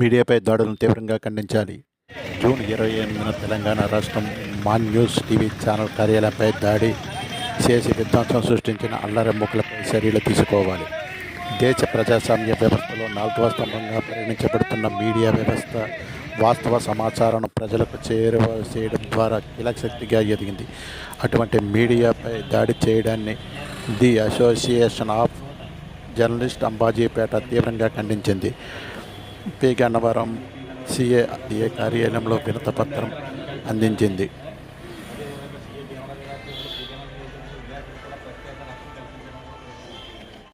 మీడియాపై దాడులను తీవ్రంగా ఖండించాలి. జూన్ ఇరవై ఎనిమిదిన తెలంగాణ రాష్ట్రం మాన్ న్యూస్ టీవీ ఛానల్ కార్యాలయంపై దాడి చేసి విధ్వంసం సృష్టించిన అల్లరెమ్ముకలపై చర్యలు తీసుకోవాలి. దేశ ప్రజాస్వామ్య వ్యవస్థలో నాలుగవ స్తంభంగా పరిగణించబడుతున్న మీడియా వ్యవస్థ వాస్తవ సమాచారాన్ని ప్రజలకు చేరువ చేయడం ద్వారా కీలక శక్తిగా ఎదిగింది. అటువంటి మీడియాపై దాడి చేయడాన్ని the association of journalist Ambajipeta తీవ్రంగా ఖండించింది. పి గన్నవరం సిఏ కార్యాలయంలో వినతపత్రం అందించింది.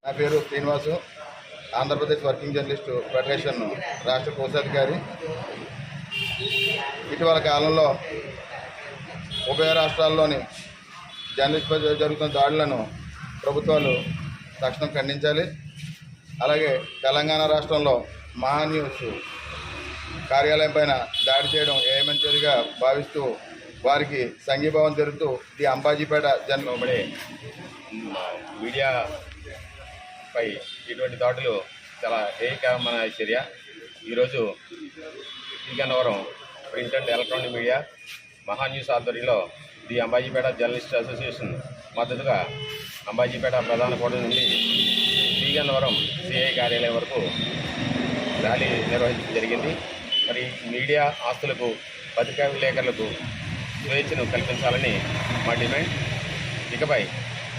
నా పేరు Srinivasu. Andhra Pradesh working journalist federation రాష్ట్ర కోశాధికారి. ఇటీవల కాలంలో ఉభయ రాష్ట్రాల్లోని జర్నలిస్ట్పై జరుగుతున్న దాడులను ప్రభుత్వాలు తక్షణం ఖండించాలి. అలాగే తెలంగాణ రాష్ట్రంలో మహా న్యూస్ కార్యాలయం పైన దాడి చేయడం ఏమంచిదిగా భావిస్తూ వారికి సంఘీభావం జరుగుతూ ది అంబాజీపేట జన్మబడే మీడియాపై ఇటువంటి దాడులు చాలా ఏకమైన చర్య ఈరోజు Srikannavaram print and electronic media Maha news ఆధ్వర్యంలో ది అంబాజీపేట జర్నలిస్ట్ అసోసియేషన్ మద్దతుగా అంబాజీపేట ప్రధాన కోట నుండి శ్రీగన్నవరం సిఐ కార్యాలయం వరకు ర్యాలీ నిర్వహించడం జరిగింది. మరి మీడియా ఆస్తులకు పత్రికా విలేకరులకు స్వేచ్ఛను కల్పించాలని మా డిమాండ్. ఇకపై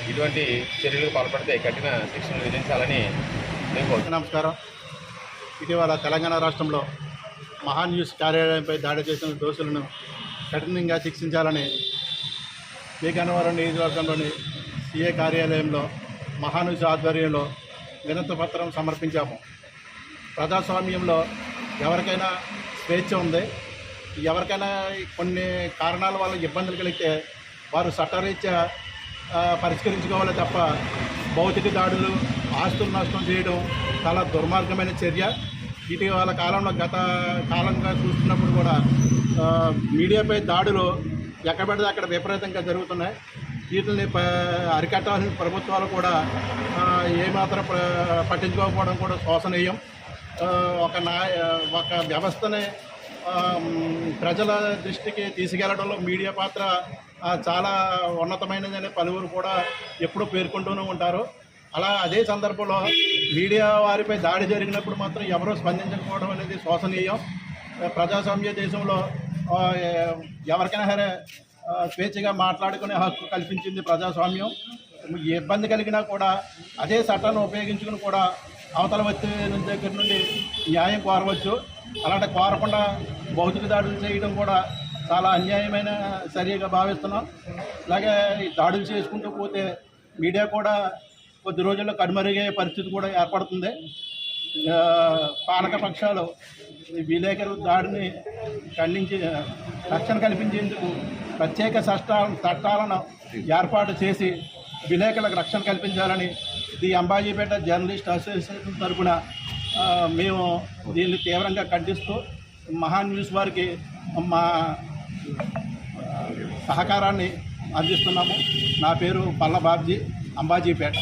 ఇటువంటి చర్యలకు పాల్పడితే కఠిన శిక్షణ విధించాలని మేము నమస్కారం. ఇటీవల తెలంగాణ రాష్ట్రంలో మహాన్ న్యూస్ కార్యాలయంపై దాడి చేసిన దోషులను కఠినంగా శిక్షించాలని గన్నవరం నియోజకవర్గంలోని సీఏ కార్యాలయంలో మహాన్యూస్ ఆధ్వర్యంలో వినతి పత్రం సమర్పించాము. ప్రజాస్వామ్యంలో ఎవరికైనా స్వేచ్ఛ ఉంది. ఎవరికైనా కొన్ని కారణాల వల్ల ఇబ్బందులు కలిగితే వారు చట్టరీత్యా పరిష్కరించుకోవాలి తప్ప భౌతిక దాడులు ఆస్తులు నష్టం చేయడం చాలా దుర్మార్గమైన చర్య. ఇటీవల కాలంలో గత కాలంగా చూస్తున్నప్పుడు కూడా మీడియాపై దాడులు ఎక్కడ పడితే అక్కడ విపరీతంగా జరుగుతున్నాయి. వీటిని ప అరికట్టాల్సిన ప్రభుత్వాలు కూడా ఏమాత్రం ప- పట్టించుకోకపోవడం కూడా శోసనీయం ఒక నా ఒక వ్యవస్థని ప్రజల దృష్టికి తీసుకెళ్ళడంలో మీడియా పాత్ర చాలా ఉన్నతమైనదని పలువురు కూడా ఎప్పుడూ పేర్కొంటూనే ఉంటారు. అలా అదే సందర్భంలో మీడియా వారిపై దాడి జరిగినప్పుడు మాత్రం ఎవరూ స్పందించకపోవడం అనేది శోసనీయం ప్రజాస్వామ్య దేశంలో ఎవరికైనా సరే స్వేచ్ఛగా మాట్లాడుకునే హక్కు కల్పించింది ప్రజాస్వామ్యం. ఏ ఇబ్బంది కలిగినా కూడా అదే చట్టాన్ని ఉపయోగించుకుని కూడా అవతల వచ్చే దగ్గర నుండి న్యాయం కోరవచ్చు. అలాంటి కోరకుండా భౌతిక దాడులు చేయడం కూడా చాలా అన్యాయమైన చర్యగా భావిస్తున్నాం. అలాగే ఈ దాడులు చేసుకుంటూ పోతే మీడియా కూడా కొద్ది రోజుల్లో కనుమరుగే పరిస్థితి కూడా ఏర్పడుతుంది. పాలక పక్షాలు ఈ విలేకరు దాడిని ఖండించి రక్షణ కల్పించేందుకు ప్రత్యేక చట్టాలను ఏర్పాటు చేసి విలేకరులకు రక్షణ కల్పించాలని ది అంబాజీపేట జర్నలిస్ట్ అసోసియేషన్ తరఫున మేము దీన్ని తీవ్రంగా ఖండిస్తూ మహాన్ న్యూస్ వారికి మా సహకారాన్ని అందిస్తున్నాము. నా పేరు పల్ల బాబ్జీ అంబాజీపేట.